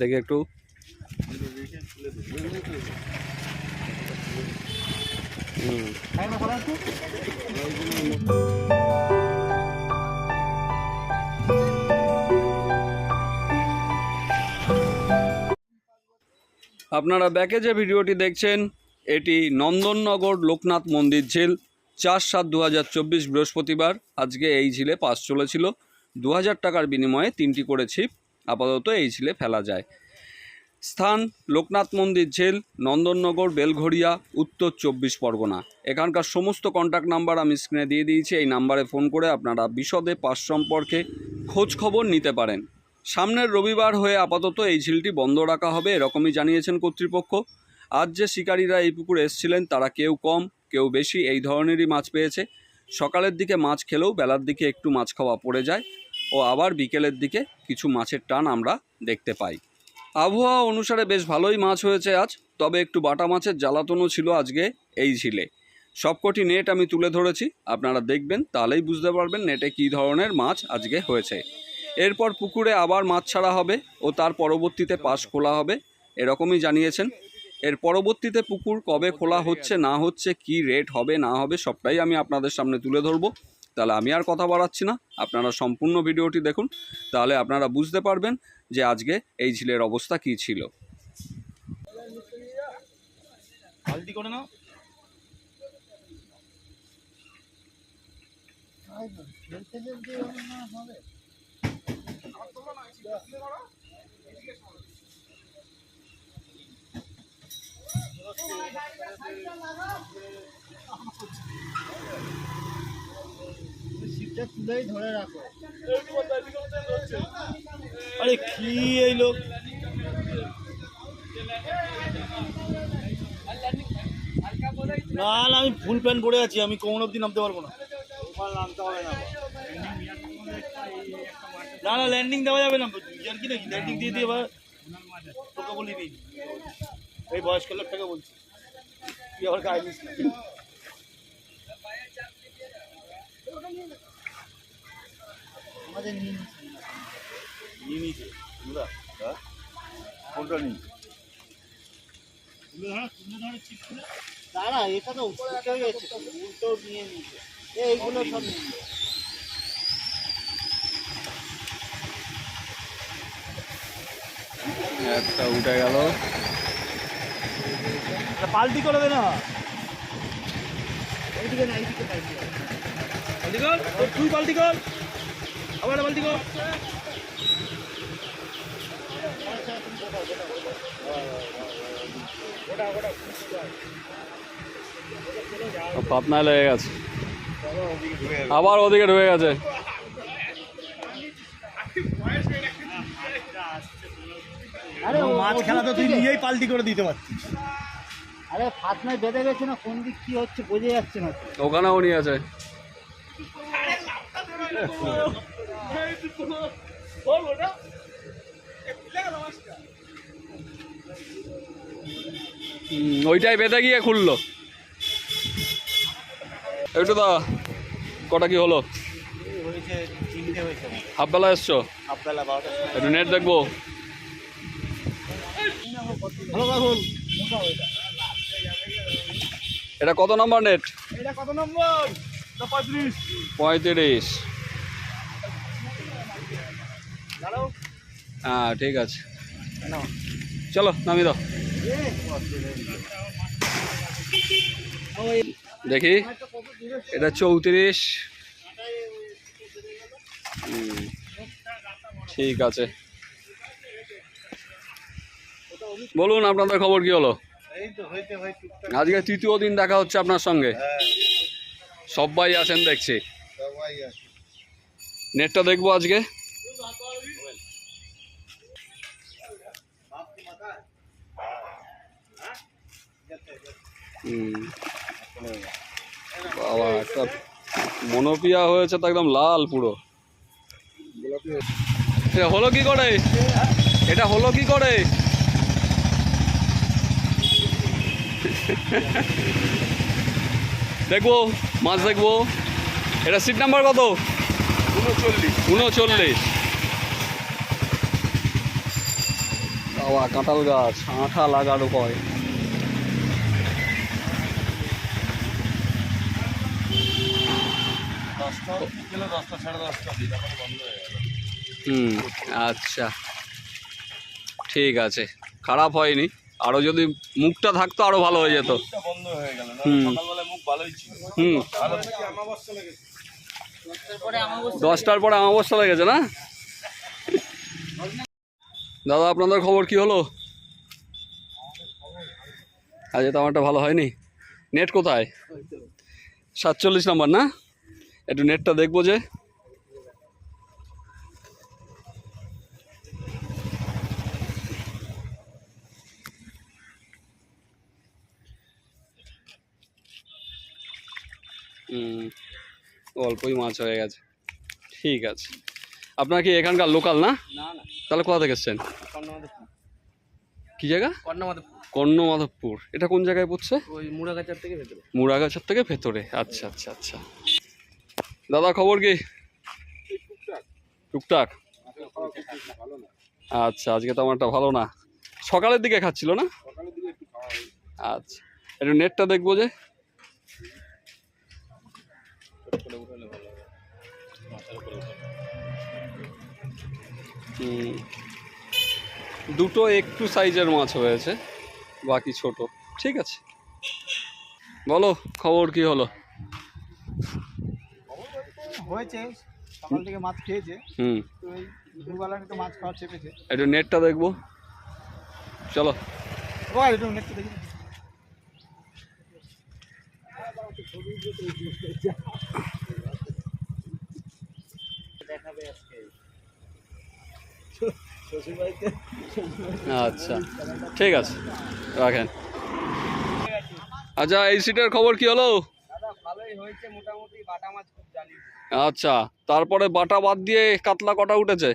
দেখি একটু। আপনারা ব্যাকে যে ভিডিওটি দেখছেন, এটি নন্দননগর লোকনাথ মন্দির ঝিল, চার সাত দু বৃহস্পতিবার। আজকে এই ঝিলে পাস চলেছিল। দু হাজার টাকার বিনিময়ে তিনটি করে ছিপ আপাতত এই ঝিলে ফেলা যায়। স্থান, লোকনাথ মন্দির ঝিল নন্দননগর, বেলঘড়িয়া, উত্তর চব্বিশ পরগনা। এখানকার সমস্ত কন্ট্যাক্ট নাম্বার আমি স্ক্রিনে দিয়ে দিয়েছি, এই নাম্বারে ফোন করে আপনারা বিশদে পাস সম্পর্কে খোঁজ খবর নিতে পারেন। সামনের রবিবার হয়ে আপাতত এই ঝিলটি বন্ধ রাখা হবে, এরকমই জানিয়েছেন কর্তৃপক্ষ। আজ যে শিকারীরা এই পুকুরে এসেছিলেন, তারা কেউ কম, কেউ বেশি, এই ধরনেরই মাছ পেয়েছে। সকালের দিকে মাছ খেলেও বেলার দিকে একটু মাছ খাওয়া পড়ে যায়। ও আবার বিকেলের দিকে কিছু মাছের টান আমরা দেখতে পাই। আবহাওয়া অনুসারে বেশ ভালোই মাছ হয়েছে আজ, তবে একটু বাটা মাছের জ্বালাতনও ছিল আজকে এই ঝিলে। সবকটি নেট আমি তুলে ধরেছি, আপনারা দেখবেন, তাহলেই বুঝতে পারবেন নেটে কী ধরনের মাছ আজকে হয়েছে। এরপর পুকুরে আবার মাছ ছাড়া হবে ও তার পরবর্তীতে পাশ খোলা হবে, এরকমই জানিয়েছেন। এর পরবর্তীতে পুকুর কবে খোলা হচ্ছে, না হচ্ছে, কি রেট হবে, না হবে, সবটাই আমি আপনাদের সামনে তুলে ধরবো। তাহলে আমি আর কথা বাড়াচ্ছি না। আপনারা সম্পূর্ণ ভিডিওটি দেখুন, তাহলে আপনারা বুঝতে পারবেন যে আজকে এই ঝিলের অবস্থা কী ছিল। ধরে রাখো। আরে কি এই লোক? না না, আমি ফুল প্যান্ট পরে আছি, আমি কোমর অব্দি নামতে পারব না। নামতে হবে না না না ল্যান্ডিং দেওয়া যাবে না। আর কি নাকি? ল্যান্ডিং দিয়ে দিয়ে এবার তোকে বলি এই বয়স্ক লোকটাকে বলছি। তুই আবার গায়ে আমাদের নিয়ে নিয়ে নিয়েছে? দুরা কোনটা নিই দাঁড়া এটা তো উল্টো গেছে। উল্টো নিয়ে নিচ্ছে এইগুলো সব নিয়ে নিচ্ছে। একটা উঠে গেল। পাল্টি করে দে না। এইদিকে না এইদিকে পাল্টি কর ও, তুই পাল্টি কর। আবার পাল্টি কর পাতনায় লেগে গেছে। আবার ওদিকে ঢুকে গেছে। আরে ও- মাছ খেলা তো তুই নিজেই পাল্টি করে দিতে পারছিস আরে ফাতনায় বেঁধে গেছে না কোন দিক কি হচ্ছে বোঝা যাচ্ছে না। ওখানেও নিয়ে আছে। ওইটাই বেঁধে গিয়ে খুললো। একটু দা কটা কি হলো? এই হয়েছে তিনটে হয়েছে হাফ বেলা এসছো? একটু নেট দেখব। এটা কত নম্বর নেট এটা কত নম্বর? পঁয়ত্রিশ। পঁয়ত্রিশ। হ্যাঁ ঠিক আছে। চলো নামি দাও। দেখি এটা চৌত্রিশ। ঠিক আছে। বলুন আপনাদের খবর কি হলো? এই তো হয়েছে ভাই টুকটাক আজকে তৃতীয় দিন দেখা হচ্ছে আপনার সঙ্গে। সবাই আছেন দেখছি। নেটটা দেখব আজকে। বাবা, একটা মনোপিয়া হয়েছে তো একদম লাল পুরো। হলো কি করে? এটা হলো কি করে? দেখব, মাছ দেখব। এটা সিট নাম্বার কত? উনচল্লিশ। উনচল্লিশ বাবা, কাঁঠাল গাছ, আঠা লাগানো হয় দশটা বিকেলে দশটা সাড়ে দশটা দিই বন্ধ হয়ে গেল। হুম আচ্ছা। ঠিক আছে। খারাপ হয়নি। আরও যদি মুখটা থাকতো আরও ভালো হয়ে যেত। বন্ধ হয়ে গেল হুম। সকালবেলায় মুখ ভালোই ছিল। হুম। ভালো দশটার পরে অমাবস্যা লেগেছে না? দাদা আপনাদের খবর কি হলো? আজকে তো আমারটা ভালো হয়নি। নেট কোথায়? সাতচল্লিশ নম্বর না? একটু নেটটা দেখব যে। হুম অল্পই মাছ হয়ে গেছে। ঠিক আছে। আপনার কি এখানকার লোকাল না? তাহলে কোথা থেকে এসছেন? কি জায়গা? কর্ণমাধবপুর। কর্ণ মাধবপুর এটা কোন জায়গায় পড়ছে? ওই মুড়াগাছার থেকে ভেতরে। মুড়াগাছার থেকে ভেতরে। আচ্ছা আচ্ছা আচ্ছা। দাদা, খবর কি? টুকটাক। আচ্ছা আজকে তো আমারটা ভালো না। সকালের দিকে খাচ্ছিল না? আচ্ছা একটু নেটটা দেখব যে। দুটো একটু সাইজের মাছ হয়েছে, বাকি ছোট। ঠিক আছে। বলো, খবর কি হলো? হয়েছে সকাল থেকে মাছ খেয়েছে। হুম। তো এই দুবেলা একটু মাছ খাওয়া চেপেছে। একটু নেটটা দেখব। চলো। ও একটু নেক্সট দেখি। দেখাবে আজকে আচ্ছা ঠিক আছে রাখেন। আচ্ছা এই সিটের খবর কি হলো? দাদা ভালোই হয়েছে মোটামুটি বাটা মাছ খুব জানি আচ্ছা তারপরে বাটা বাদ দিয়ে কাতলা কটা উঠেছে?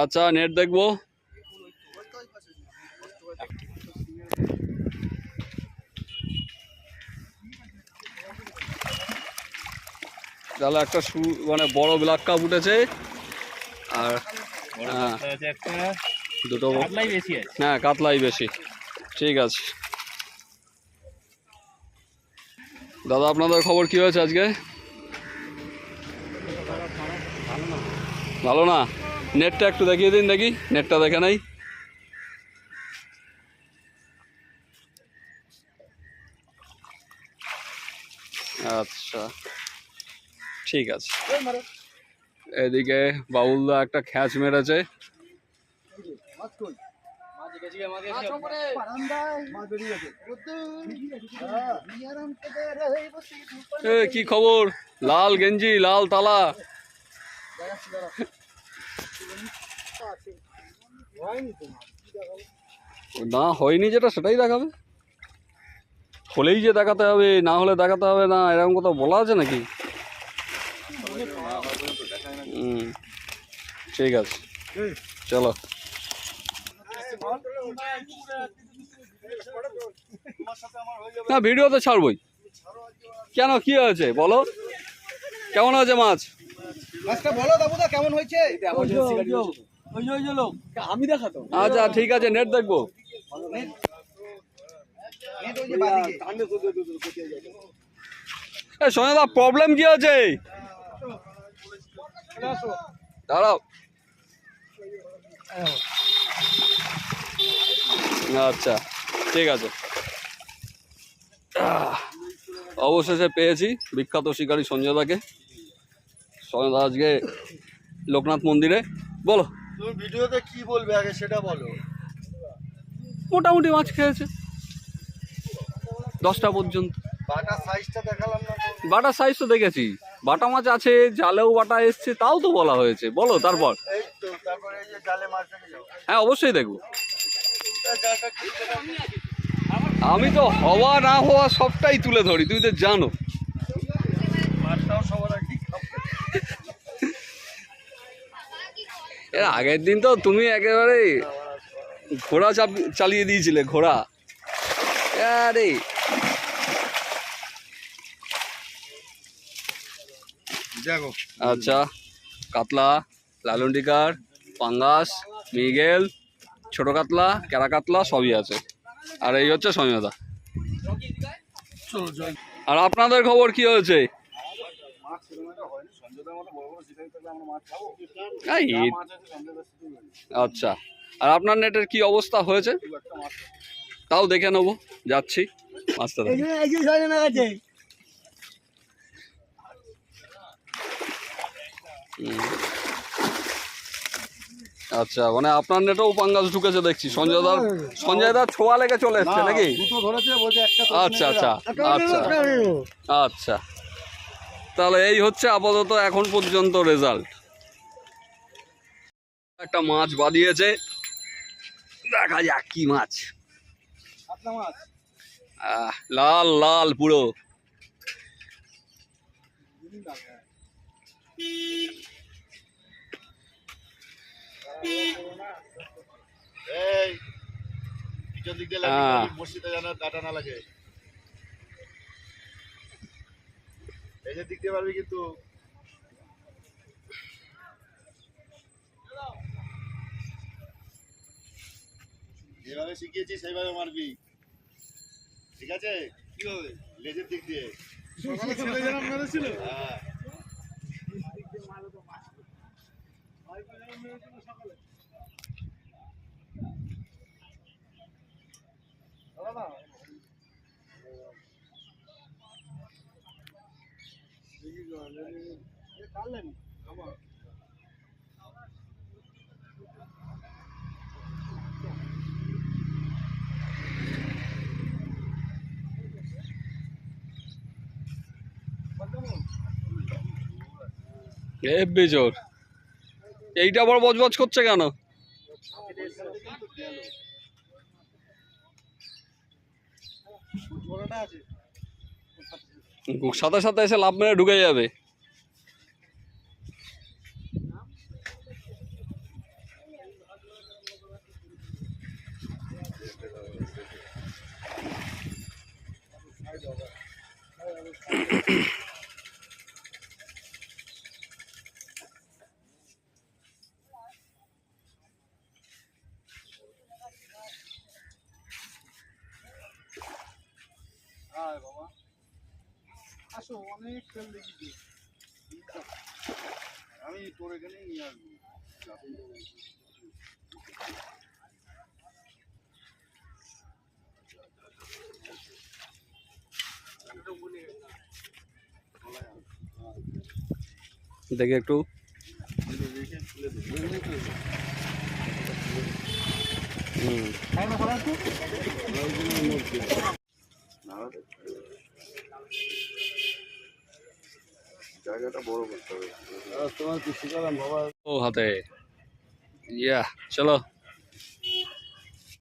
আচ্ছা নেট দেখব। তাহলে একটা সু মানে বড় ব্ল্যাক কাপ উঠেছে। আর হ্যাঁ। দুটো হ্যাঁ কাতলাই বেশি। ঠিক আছে। দাদা, আপনাদের খবর কি হয়েছে আজকে? ভালো না? নেটটা একটু দেখিয়ে দিন দেখি, নেটটা দেখে নাই। আচ্ছা ঠিক আছে। এদিকে বাউলদা একটা খ্যাচ মেরেছে মাছ কই মাছ গেছি আমাকে বারান্দায় মাছ বেরিয়ে গেছে হ্যাঁ নিয়ারাম থেকে রে বসি এ কি খবর? লাল গেঞ্জি লাল তালা। না হয়নি যেটা সেটাই দেখাবে। হলেই যে দেখাতে হবে না হলে দেখাতে হবে না এরকম কথা বলা আছে নাকি? হুম। ঠিক আছে। চলো। না ভিডিও তো ছাড়বই। কেন কি হয়েছে? বলো। কেমন হয়েছে মাছ? মাছটা বলো দাবুদা কেমন হয়েছে? আমি দেখাতো আচ্ছা ঠিক আছে নেট দেখব। সোনাদা প্রবলেম কি আছে দাঁড়াও। আচ্ছা ঠিক আছে। অবশেষে পেয়েছি বিখ্যাত শিকারী সঞ্জয়দাকে। সঞ্জয়দা আজকে লোকনাথ মন্দিরে। বলো। তুমি ভিডিওতে কি বলবে আগে সেটা বলো। মোটামুটি মাছ খেয়েছে। দশটা পর্যন্ত। বাটা সাইজটা দেখালাম না বাটা সাইজ তো দেখেছি। বাটা মাছ আছে জালেও বাটা এসছে তাও তো বলা হয়েছে। বলো তারপর। হ্যাঁ অবশ্যই দেখব। আমি তো হওয়া না হওয়া সবটাই তুলে ধরি তুই তো জানো। এর আগের দিন তো তুমি একেবারে ঘোড়া চাপ চালিয়ে দিয়েছিলে ঘোড়া। আরে। দেখো আচ্ছা কাতলা লালন লালন্ডিকার পাঙ্গাস মিগেল। ছোট কাতলা ক্যারা কাতলা, সবই আছে। আর এই হচ্ছে সৈন্যদা। আর আপনাদের খবর কি হয়েছে? আচ্ছা। আর আপনার নেটের কি অবস্থা হয়েছে? তাও দেখে নেব। যাচ্ছি। মাছটা। আচ্ছা মানে আপনার নেটেও পাঙ্গাস ঢুকেছে দেখছি। সঞ্জয় দার সঞ্জয় দার ছোঁয়া লেগে চলে এসছে নাকি? আচ্ছা আচ্ছা আচ্ছা আচ্ছা। তাহলে এই হচ্ছে আপাতত এখন পর্যন্ত রেজাল্ট একটা মাছ বাদিয়েছে দেখা যাক কি মাছ। লাল লাল পুরো। এই পিছন দিক দিয়ে। মসজিদে যেন কাটা না লাগে। এই যে দিক দিয়ে পারবি কিন্তু। যেভাবে শিখিয়েছি সেইভাবে মারবি। ঠিক আছে? কীভাবে? লেজের দিক দিয়ে। সকালে ছেলে হ্যাঁ। হেব্বি জোর এইটা আবার বজবজ করছে কেন? সাথে সাদা এসে লাভ মেরে ঢুকে যাবে। অনেক দেখেছি। আমি তোর এখানেই নিয়ে আসব। দেখে একটু। হুম। জায়গাটা বড় করতে হবে। ও হাতে। ইয়া চলো।